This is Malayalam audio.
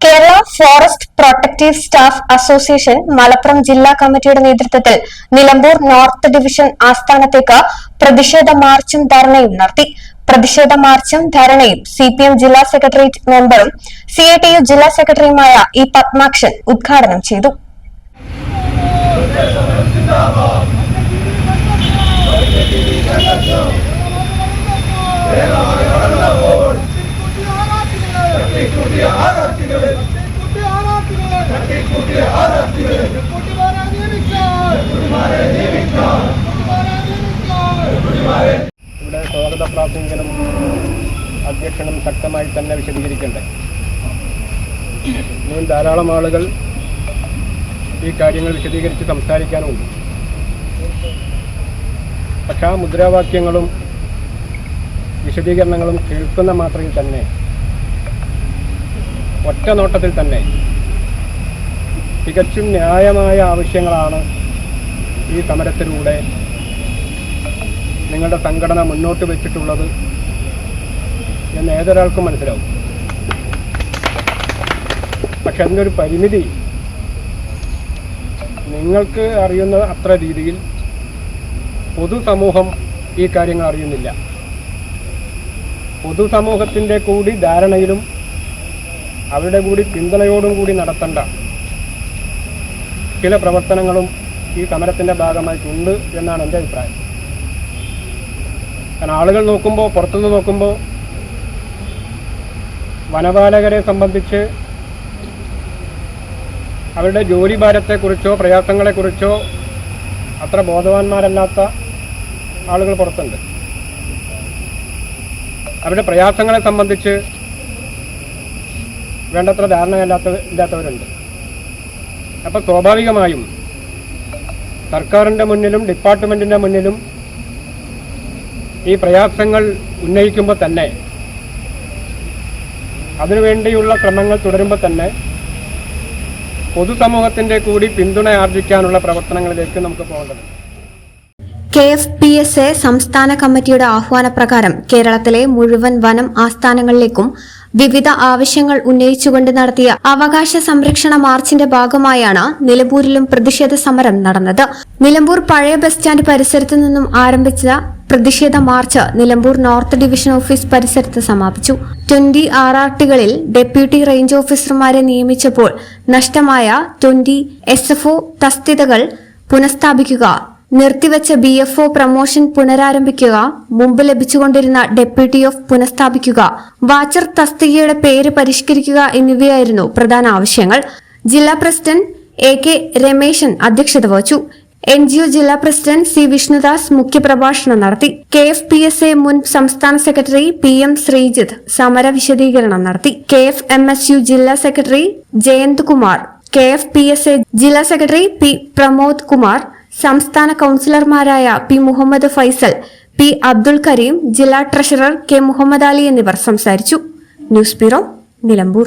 Kerala forest protective staff association Malappuram ജില്ലാ കമ്മിറ്റിയുടെ നേതൃത്വത്തിൽ നിലമ്പൂർ നോർത്ത് ഡിവിഷൻ ആസ്ഥാനത്തേക്ക് പ്രതിഷേധ മാർച്ചും ധർണയും നടത്തി. പ്രതിഷേധ മാർച്ചും ധരണയും സി പി എം ജില്ലാ സെക്രട്ടേറിയറ്റ് മെമ്പറും സി ഐ ടി യു ജില്ലാ സെക്രട്ടറിയുമായ ഇ പത്മാക്ഷൻ ഉദ്ഘാടനം ചെയ്തു. ഇവിടെ സ്വാഗത പ്രാസംഗികനും അധ്യക്ഷനും ശക്തമായി തന്നെ വിശദീകരിക്കണ്ടേ? ഇനിയും ധാരാളം ആളുകൾ ഈ കാര്യങ്ങൾ വിശദീകരിച്ച് സംസാരിക്കാനുമുണ്ട് പക്ഷെ ആ മുദ്രാവാക്യങ്ങളും വിശദീകരണങ്ങളും കേൾക്കുന്ന മാത്രയിൽ തന്നെ ഒറ്റ നോട്ടത്തിൽ തന്നെ. തികച്ചും ന്യായമായ ആവശ്യങ്ങളാണ് ഈ സമരത്തിലൂടെ നിങ്ങളുടെ സംഘടന മുന്നോട്ട് വെച്ചിട്ടുള്ളത് എന്ന് ഏതൊരാൾക്കും മനസ്സിലാവും. പക്ഷെ അതിനൊരു പരിമിതി നിങ്ങൾക്ക് അറിയുന്ന അത്ര രീതിയിൽ പൊതുസമൂഹം ഈ കാര്യങ്ങൾ അറിയുന്നില്ല. പൊതുസമൂഹത്തിന്റെ കൂടി ധാരണയിലും അവരുടെ കൂടി പിന്തുണയോടും കൂടി നടത്തേണ്ട ചില പ്രവർത്തനങ്ങളും ഈ സമരത്തിന്റെ ഭാഗമായിട്ടുണ്ട് എന്നാണ് എന്റെ അഭിപ്രായം. കാരണം ആളുകൾ നോക്കുമ്പോൾ പുറത്തുനിന്ന് നോക്കുമ്പോൾ വനപാലകരെ സംബന്ധിച്ച് അവരുടെ ജോലി ഭാരത്തെക്കുറിച്ചോ പ്രയാസങ്ങളെക്കുറിച്ചോ അത്ര ബോധവാന്മാരല്ലാത്ത ആളുകൾ പുറത്തുണ്ട്. അവരുടെ പ്രയാസങ്ങളെ സംബന്ധിച്ച് വേണ്ടത്ര ധാരണയില്ലാത്ത ഇല്ലാത്തവരുണ്ട്. അപ്പോൾ സ്വാഭാവികമായും സർക്കാരിന്റെ മുന്നിലും ഡിപ്പാർട്ട്മെന്റിന്റെ മുന്നിലും ഈ പ്രയാസങ്ങൾ ഉന്നയിക്കുമ്പോൾ തന്നെ അതിനുവേണ്ടിയുള്ള ശ്രമങ്ങൾ തുടരുമ്പോൾ തന്നെ പൊതുസമൂഹത്തിന്റെ കൂടി പിന്തുണ ആർജിക്കാനുള്ള പ്രവർത്തനങ്ങളിലേക്ക് നമുക്ക് പോകേണ്ടത് K F P S A സംസ്ഥാന കമ്മിറ്റിയുടെ ആഹ്വാനപ്രകാരം കേരളത്തിലെ മുഴുവൻ വനം ആസ്ഥാനങ്ങളിലേക്കും വിവിധ ആവശ്യങ്ങൾ ഉന്നയിച്ചുകൊണ്ട് നടത്തിയ അവകാശ സംരക്ഷണ മാർച്ചിന്റെ ഭാഗമായാണ് നിലമ്പൂരിലും പ്രതിഷേധ സമരം നടന്നത്. നിലമ്പൂർ പഴയ ബസ് സ്റ്റാൻഡ് പരിസരത്തു നിന്നും ആരംഭിച്ച പ്രതിഷേധ march Nilambur north division office പരിസരത്ത് സമാപിച്ചു. ട്വന്റി ആർ ആർ ടികളിൽ ഡെപ്യൂട്ടി റേഞ്ച് ഓഫീസർമാരെ നിയമിച്ചപ്പോൾ നഷ്ടമായ ട്വന്റി എസ് തസ്തികകൾ പുനഃസ്ഥാപിക്കുക നിർത്തിവച്ച ബി എഫ് ഒ പ്രമോഷൻ പുനരാരംഭിക്കുക മുമ്പ് ലഭിച്ചുകൊണ്ടിരുന്ന ഡെപ്യൂട്ടി ഓഫ് പുനഃസ്ഥാപിക്കുക വാച്ചർ തസ്തികയുടെ പേര് പരിഷ്കരിക്കുക എന്നിവയായിരുന്നു പ്രധാന ആവശ്യങ്ങൾ. ജില്ലാ പ്രസിഡന്റ് എ കെ രമേശൻ അധ്യക്ഷത വഹിച്ചു. എൻ ജി ഒ ജില്ലാ പ്രസിഡന്റ് സി വിഷ്ണുദാസ് മുഖ്യപ്രഭാഷണം നടത്തി. K F P S A മുൻ സംസ്ഥാന സെക്രട്ടറി പി എം ശ്രീജിത്ത് സമര വിശദീകരണം നടത്തി. K F M S U ജില്ലാ secretary Jayanth Kumar K F P S A ജില്ലാ സെക്രട്ടറി പി പ്രമോദ് കുമാർ സംസ്ഥാന കൌൺസിലർമാരായ പി മുഹമ്മദ് ഫൈസൽ പി അബ്ദുൾ കരീം ജില്ലാ ട്രഷറർ കെ മുഹമ്മദ് അലി എന്നിവർ സംസാരിച്ചു. News bureau Nilambur.